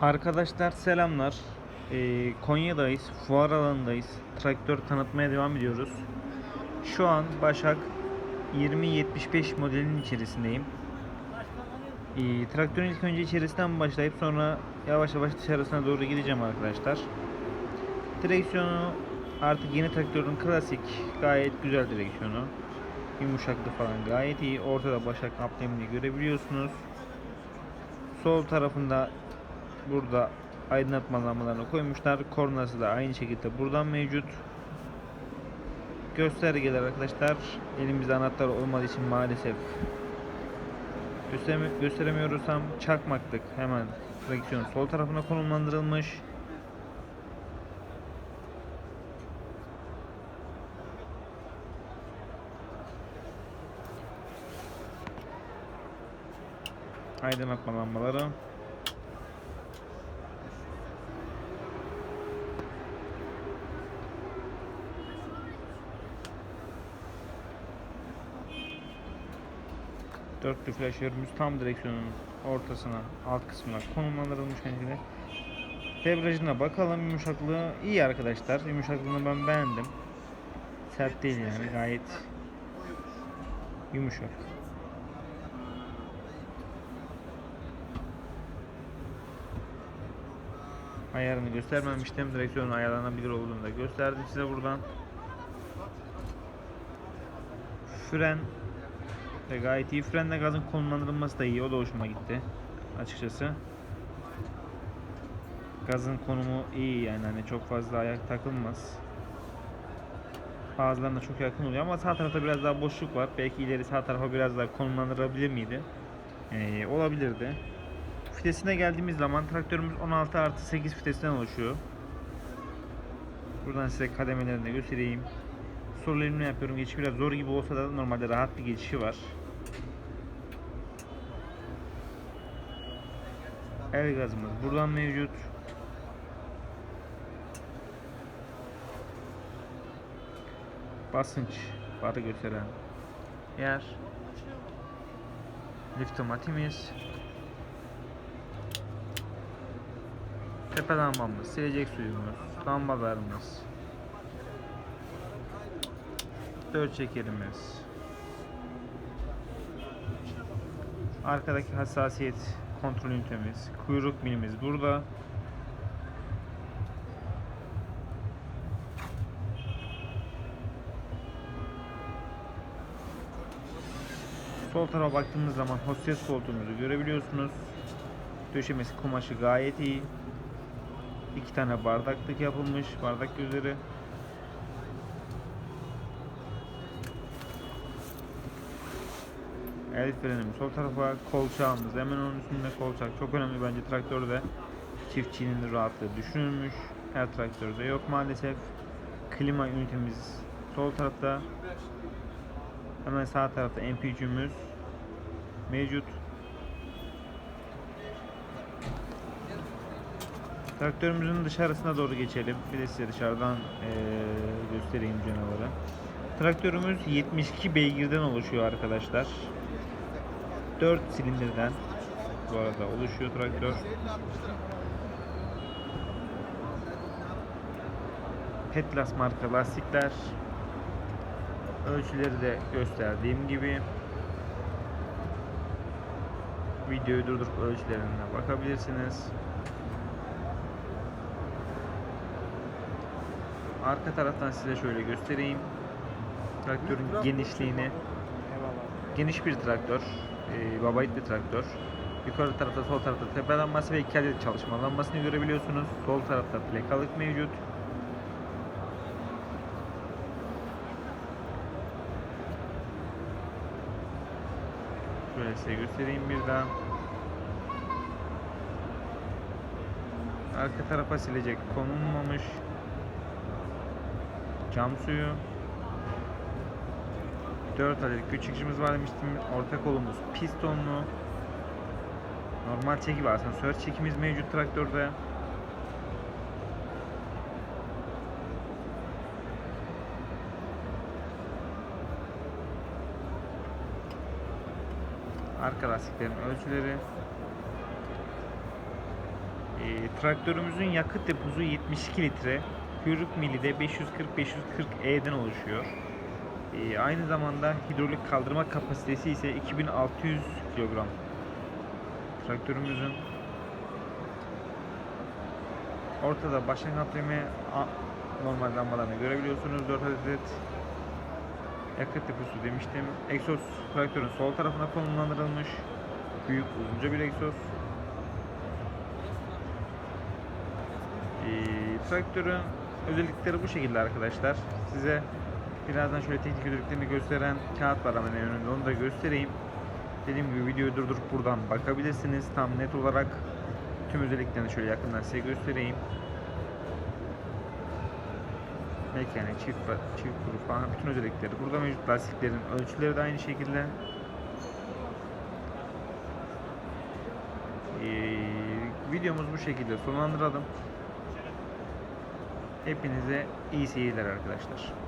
Arkadaşlar selamlar. Ee, Konya'dayız. Fuar alanındayız. Traktör tanıtmaya devam ediyoruz. Şu an Başak 2075 modelinin içerisindeyim. Ee, traktörün ilk önce içerisinden başlayıp sonra yavaş yavaş dışarısına doğru gideceğim arkadaşlar. Direksiyonu artık yeni traktörün klasik gayet güzel direksiyonu. Yumuşaklığı falan gayet iyi. Ortada Başak amblemini görebiliyorsunuz. Sol tarafında burada aydınlatma lambalarını koymuşlar. Kornası da aynı şekilde buradan mevcut. Göstergeler arkadaşlar elimizde anahtar olmadığı için maalesef göstereme, gösteremiyorsam çakmaklık hemen direksiyon sol tarafına konumlandırılmış. Aydınlatma lambaları. Dörtlü flaşörümüz tam direksiyonun ortasına, alt kısmına konumlandırılmış şekilde. Debriyajına bakalım yumuşaklığı iyi arkadaşlar. Yumuşaklığını ben beğendim. Sert değil yani gayet yumuşak. Ayarını göstermemiştim. Direksiyonun ayarlanabilir olduğunu da gösterdim size buradan. Fren ve gayet iyi. Frenle gazın konumlandırılması da iyi. O da hoşuma gitti. Açıkçası. Gazın konumu iyi yani hani çok fazla ayak takılmaz. Bazılarına çok yakın oluyor ama sağ tarafta biraz daha boşluk var. Belki ileri sağ tarafa biraz daha konumlandırabilir miydi? Ee, olabilirdi. Fitesine geldiğimiz zaman traktörümüz 16 artı 8 fitesten oluşuyor. Buradan size kademelerini de göstereyim. Elimle yapıyorum. Geçiş biraz zor gibi olsa da normalde rahat bir geçişi var. El gazımız buradan mevcut. Basınç barı gösteren yer. Liftomatimiz. Tepe lambamız, silecek suyumuz, lambalarımız, dört çekerimiz, arkadaki hassasiyet kontrol ünitemiz, kuyruk milimiz burada. Sol tarafa baktığımız zaman hostes koltuğumuzu görebiliyorsunuz. Döşemesi kumaşı gayet iyi. İki tane bardaklık yapılmış, bardak gözleri. El frenim sol tarafa, kolçağımız hemen onun üstünde kolçak. Çok önemli bence traktörde. Çiftçinin rahatlığı düşünülmüş. Her traktörde yok maalesef. Klima ünitemiz sol tarafta. Hemen sağ tarafta MPG'müz mevcut. Traktörümüzün dışarısına doğru geçelim. Bir de size dışarıdan eee, göstereyim canavarı. Traktörümüz 72 beygirden oluşuyor arkadaşlar. 4 silindirden bu arada oluşuyor traktör. Petlas marka lastikler. Ölçüleri de gösterdiğim gibi. Videoyu durdurup ölçülerine bakabilirsiniz. Arka taraftan size şöyle göstereyim. Traktörün genişliğini. Geniş bir traktör. Ee, babayit bir traktör. Yukarı tarafta sol tarafta tepe lambası ve iki adet çalışma lambasını görebiliyorsunuz. Sol tarafta plakalık mevcut. Şöyle size göstereyim bir daha. Arka tarafa silecek konulmamış. Cam suyu. 4 adet güç çıkışımız var demiştim. Orta kolumuz pistonlu. Normal çeki var. Asansör çekimiz mevcut traktörde. Arka lastiklerin ölçüleri. Ee, traktörümüzün yakıt deposu 72 litre. Kuyruk mili de 540-540E'den oluşuyor. Ee, aynı zamanda hidrolik kaldırma kapasitesi ise 2600 kilogram. Traktörümüzün ortada başlangıç amblemi a- normal lambalarını görebiliyorsunuz 4 adet yakıt deposu demiştim. Egzoz traktörün sol tarafına konumlandırılmış. Büyük uzunca bir egzoz. Ee, traktörün özellikleri bu şekilde arkadaşlar. Size birazdan şöyle teknik özelliklerini gösteren kağıt var hemen önünde onu da göstereyim. Dediğim gibi videoyu durdurup buradan bakabilirsiniz. Tam net olarak tüm özelliklerini şöyle yakından size göstereyim. Mekanik, çift, çift grup falan bütün özellikleri. Burada mevcut lastiklerin ölçüleri de aynı şekilde. Ee, videomuz bu şekilde sonlandıralım. Hepinize iyi seyirler arkadaşlar.